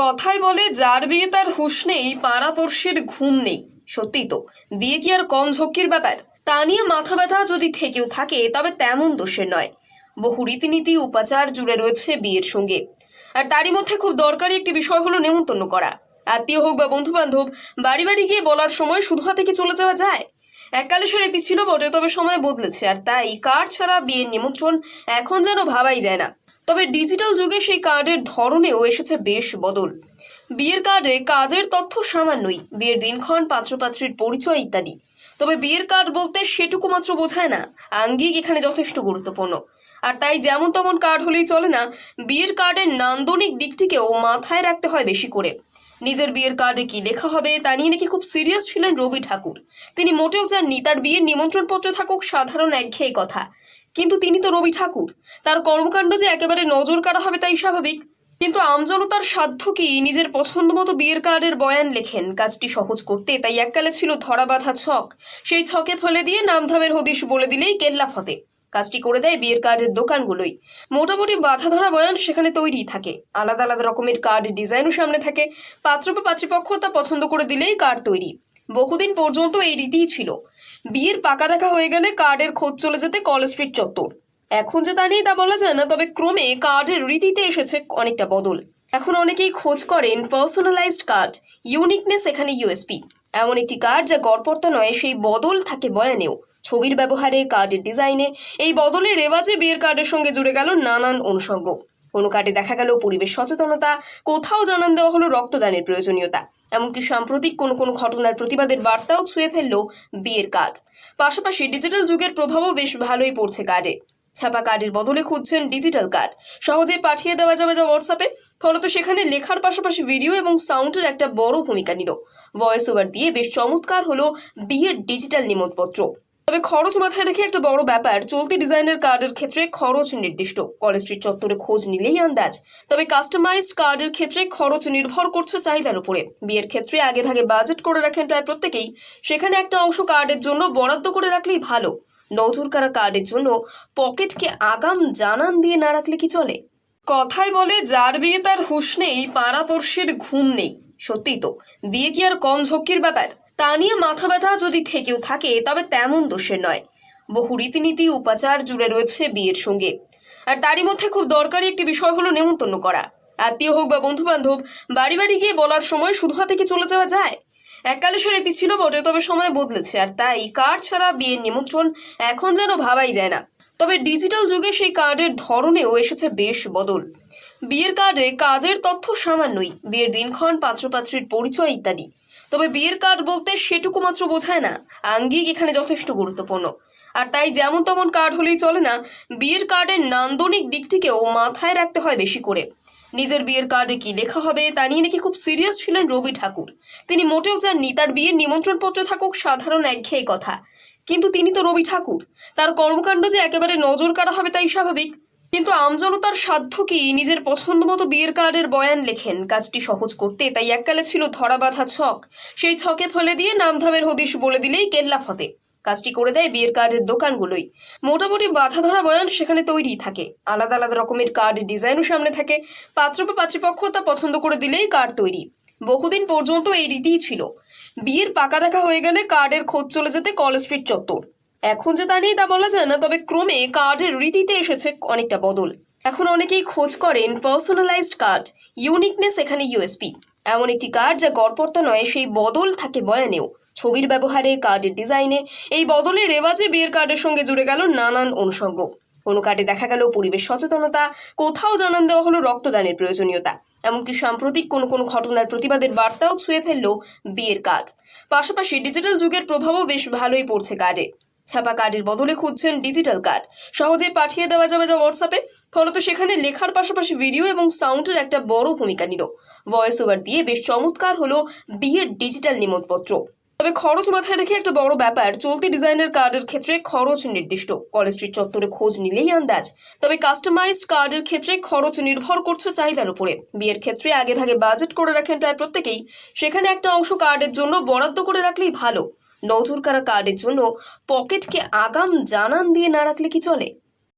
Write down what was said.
কথায় বলে, যার বিয়ে তার হুশ নেই, পাড়াপড়শির ঘুম নেই। সত্যি তো, বিয়ে কি আর কম ঝক্কির ব্যাপার? তা নিয়ে মাথা ব্যথা যদি থেকেও থাকে, তবে তেমন দোষের নয়। বহু রীতিনীতি, উপাচার জুড়ে রয়েছে বিয়ের সঙ্গে। আর তারই মধ্যে খুব দরকারি একটি বিষয় হলো নেমন্তন্ন করা। আত্মীয় হোক বা বন্ধু বান্ধব বাড়ি বাড়ি গিয়ে বলার সময় শুধু হাতে কি চলে যাওয়া যায়? এককালে সে রীতি ছিল বটে, তবে সময় বদলেছে, আর তাই কার ছাড়া বিয়ের নিমন্ত্রণ এখন যেন ভাবাই যায় না। তবে ডিজিটাল যুগে সেই কার্ডের ধরনেও এসেছে বেশ বদল। বিয়ের কার্ডে কাজের তথ্য সামান্যই, বিয়ের দিনক্ষণ, পাত্রপাত্রীর পরিচয় ইত্যাদি। তবে বিয়ের কার্ড বলতে সেটুকু মাত্র বোঝায় না, আঙ্গিক এখানে যথেষ্ট গুরুত্বপূর্ণ। আর তাই যেমন তেমন কার্ড হলেই চলে না, বিয়ের কার্ডের নান্দনিক দিকটিকেও মাথায় রাখতে হয় বেশি করে। নিজের বিয়ের কার্ডে কি লেখা হবে তা নিয়ে নাকি খুব সিরিয়াস ছিলেন রবি ঠাকুর। তিনি মোটেও চাননি তার বিয়ের নিমন্ত্রণপত্র থাকুক সাধারণ একঘেয়ে কথা। কিন্তু তিনি তো রবি ঠাকুর। তার কর্মকাণ্ড যে একেবারে নজর কাড়া হবে তাই স্বাভাবিক। কিন্তু আমজনতার সাধ্য কি নিজের পছন্দ মতো বিয়ের কার্ডের বয়ান লেখেন? কাজটি সহজ করতে তাই এককালে ছিল ধরা বাঁধা ছক। সেই ছকে ফেলে দিয়ে নামধামের হদিশ বলে দিলেই কেল্লা ফতে। কাজটি করে দেয় বিয়ের কার্ডের দোকানগুলোই। মোটামুটি বাধা ধরা বয়ান সেখানে তৈরি থাকে। আলাদা আলাদা রকমের কার্ড ডিজাইনও সামনে থাকে। পাত্র বা পাত্রীপক্ষ তা পছন্দ করে দিলেই কার্ড তৈরি। বহুদিন পর্যন্ত এই রীতিই ছিল। বিয়ের পাকা দেখা হয়ে গেলে কার্ডের খোঁজ চলে যেতে কলেজ স্ট্রিট চত্বর। এখন যে তা নেই তা বলা যায় না, তবে ক্রমে কার্ডের রীতিতে এসেছে অনেকটা বদল। এখন অনেকেই খোঁজ করেন পার্সোনালাইজড কার্ড ইউনিকনেস এখানে ইউএসপি এমন একটি কার্ড যা গড়পড়তা নয়, সেই বদল থাকে বয়ানেও। ছবির ব্যবহারে কার্ডের ডিজাইনে এই বদলের রেওয়াজে বিয়ের কার্ডের সঙ্গে জুড়ে গেল নানান অনুষঙ্গ। কোনো কার্ডে দেখা গেল পরিবেশ সচেতনতা, কোথাও জানান দেওয়া হলো রক্তদানের প্রয়োজনীয়তা। এমনকি সাম্প্রতিক কোনো কোনো ঘটনার প্রতিবাদের বার্তাও ছুঁয়ে ফেলল বিয়ের কার্ড। পাশাপাশি ডিজিটাল যুগের প্রভাবও বেশ ভালোই পড়ছে কার্ডে। ছাপা কার্ডের বদলে খুঁজছেন ডিজিটাল কার্ড। সহজে পাঠিয়ে দেওয়া যাবে যা হোয়াটসঅ্যাপে ফলত সেখানে লেখার পাশাপাশি ভিডিও এবং সাউন্ডের একটা বড় ভূমিকা নিল। ভয়েস ওভার দিয়ে বেশ চমৎকার হলো বিয়ের ডিজিটাল নিমন্ত্রণপত্র তবে খরচ মাথায় রেখে একটা বড় ব্যাপার, চলতি ডিজাইনের কার্ডের ক্ষেত্রে খরচ নির্দিষ্ট। কলেজ স্ট্রিট চত্বরে খোঁজ নিলেই আন্দাজ। তবে কাস্টমাইজড কার্ডের ক্ষেত্রে খরচ নির্ভর করছে চাহিদার উপরে। বিয়ের ক্ষেত্রে আগে ভাগে বাজেট করে রাখেন প্রায় প্রত্যেকেই। সেখানে একটা অংশ কার্ডের জন্য বরাদ্দ করে রাখলেই ভালো। নজর কারা কার্ডের জন্য পকেটকে আগাম জানান দিয়ে না রাখলে কি চলে? কথায় বলে, যার বিয়ে তার হুঁশ নেই, পাড়াপড়শির ঘুম নেই। সত্যি তো, বিয়ে কি আর কম ঝক্কির ব্যাপার? তা নিয়ে মাথা ব্যথা যদি থেকেও থাকে, তবে তেমন দোষের নয়। বহু রীতিনীতি, উপাচার জুড়ে রয়েছে বিয়ের সঙ্গে। আর তারই মধ্যে খুব দরকারি একটি বিষয় হলো নেমন্তন্ন করা। আত্মীয় হোক বা বন্ধু বান্ধব বাড়ি বাড়ি গিয়ে বলার সময় শুধু হাতে কি চলে যাওয়া যায়? এককালে সে রীতি ছিল বটে তবে সময় বদলেছে, আর তাই কার্ড ছাড়া বিয়ের নিমন্ত্রণ এখন যেন ভাবাই যায় না। তবে ডিজিটাল যুগে সেই কার্ডের ধরনেও এসেছে বেশ বদল। বিয়ের কার্ডে কাজের তথ্য সামান্যই, বিয়ের দিনক্ষণ, পাত্রপাত্রীর পরিচয় ইত্যাদি। তবে বিয়ের কার্ড বলতে সেটুকু মাত্র বোঝায় না। আঙ্গিক এখানে যথেষ্ট গুরুত্বপূর্ণ। আর তাই যেমন তেমন কার্ড হলেই চলে না, বিয়ের কার্ডের নান্দনিক দিকটিকেও মাথায় রাখতে হয় বেশি করে। নিজের বিয়ের কার্ডে কি লেখা হবে তা নিয়ে নাকি খুব সিরিয়াস ছিলেন রবি ঠাকুর। তিনি মোটেও চাননি তার বিয়ের নিমন্ত্রণপত্র থাকুক সাধারণ একঘেয়ে কথা। কিন্তু তিনি তো রবি ঠাকুর। তার কর্মকাণ্ড যে একেবারে নজর কাড়া হবে তাই স্বাভাবিক। কিন্তু আমজনতার সাধ্য কি? নিজের পছন্দ মতো বিয়ের কার্ডের বয়ান লেখেন। কাজটি সহজ করতে তাই এককালে ছিল ধরা বাঁধা ছক। সেই ছকে ফেলে দিয়ে নামধামের হদিশ বলে দিলেই কেল্লা ফতে। কাজটি করে দেয় বিয়ের কার্ডের দোকানগুলোই। মোটামুটি বাধা ধরা বয়ান সেখানে তৈরি থাকে। আলাদা আলাদা রকমের কার্ড ডিজাইনও সামনে থাকে। পাত্র বা পাত্রীপক্ষ তা পছন্দ করে দিলেই কার্ড তৈরি। বহুদিন পর্যন্ত এই রীতিই ছিল। বিয়ের পাকা দেখা হয়ে গেলে কার্ডের খোঁজ চলে যেতে কলেজ স্ট্রিট চত্বর। এখন যে তা নেই তা বলা যায় না, তবে ক্রমে কার্ডের রীতিতে এসেছে অনেকটা বদল। এখন অনেকেই খোঁজ করেন পার্সোনালাইজড কার্ড ইউনিকনেস এখানে ইউএসপি এমন একটি কার্ড যা গড়পড়তা নয়, সেই বদল থাকে বয়ানেও। ছবির ব্যবহারে কার্ডের ডিজাইনে এই বদলের রেওয়াজে বিয়ের কার্ডের সঙ্গে জুড়ে গেল নানান অনুষঙ্গ। কোনো কার্ডে দেখা গেল পরিবেশ সচেতনতা, কোথাও জানান দেওয়া হলো রক্তদানের প্রয়োজনীয়তা। এমনকি সাম্প্রতিক কোনো কোনো ঘটনার প্রতিবাদের বার্তাও ছুঁয়ে ফেলল বিয়ের কার্ড পাশাপাশি ডিজিটাল যুগের প্রভাবও বেশ ভালোই পড়ছে কার্ডে ছাপা কার্ডের বদলে খুঁজছেন ডিজিটাল কার্ড। সহজে পাঠিয়ে দেওয়া যাবে যা হোয়াটসঅ্যাপে ফলত সেখানে লেখার পাশাপাশি ভিডিও এবং সাউন্ডের একটা বড় ভূমিকা নিল। ভয়েস ওভার দিয়ে বেশ চমৎকার হলো বিয়ের ডিজিটাল নিমন্ত্রণপত্র তবে খরচ মাথায় রেখে একটা বড় ব্যাপার, চলতি ডিজাইনের কার্ডের ক্ষেত্রে খরচ নির্দিষ্ট। কলেজ স্ট্রিট চত্বরে খোঁজ নিলেই আন্দাজ। তবে কাস্টমাইজড কার্ডের ক্ষেত্রে খরচ নির্ভর করছে চাহিদার উপরে। বিয়ের ক্ষেত্রে আগে ভাগে বাজেট করে রাখেন প্রায় প্রত্যেকেই। সেখানে একটা অংশ কার্ডের জন্য বরাদ্দ করে রাখলেই ভালো। নজর কারা কার্ডের জন্য পকেটকে আগাম জানান দিয়ে না রাখলে কি চলে?